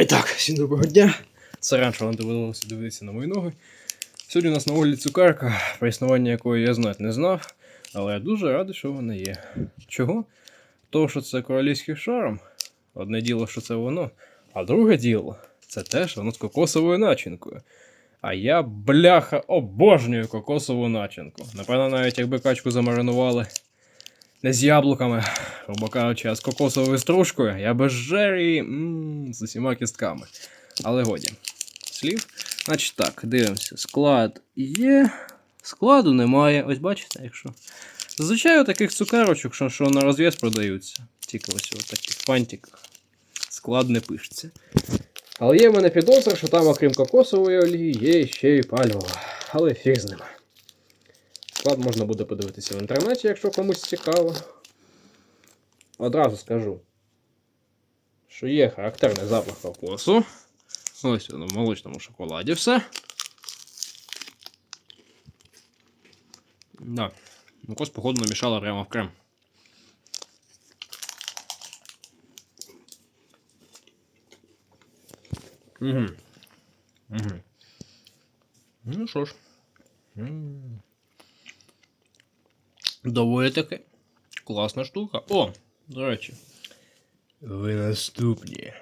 І так, всім доброго дня. Це раніше вам довелося дивитися на мої ноги. Сьогодні у нас на огляді цукерка, про існування якої я знати не знав, але я дуже радий, що вона є. Чого? Того, що це королівський шарм. Одне діло, що це воно, а друге діло це те, що воно з кокосовою начинкою. А я, бляха, обожнюю кокосову начинку. Напевно, навіть якби качку замаринували не з яблуками, грубо кажучи, з кокосовою стружкою, я би жер її м, з усіма кістками. Але годі. Слів. Значить так, дивимося. Склад є. Складу немає. Ось бачите, якщо. Зазвичай у таких цукерочок, що, що на розв'яз продаються. Тільки ось у таких фантиках. Склад не пишеться. Але є в мене підозра, що там, окрім кокосової олії, є ще й пальмова. Але фіг з ним. Склад можна буде подивитися в інтернеті, якщо комусь цікаво. Одразу скажу, що є характерний запах кокосу. Ось воно в молочному шоколаді все. Да. Кокос, походу, намішала прямо в крем. Угу. Угу. Ну що ж. Доволі таки класна штука. О, до речі. Ви наступні.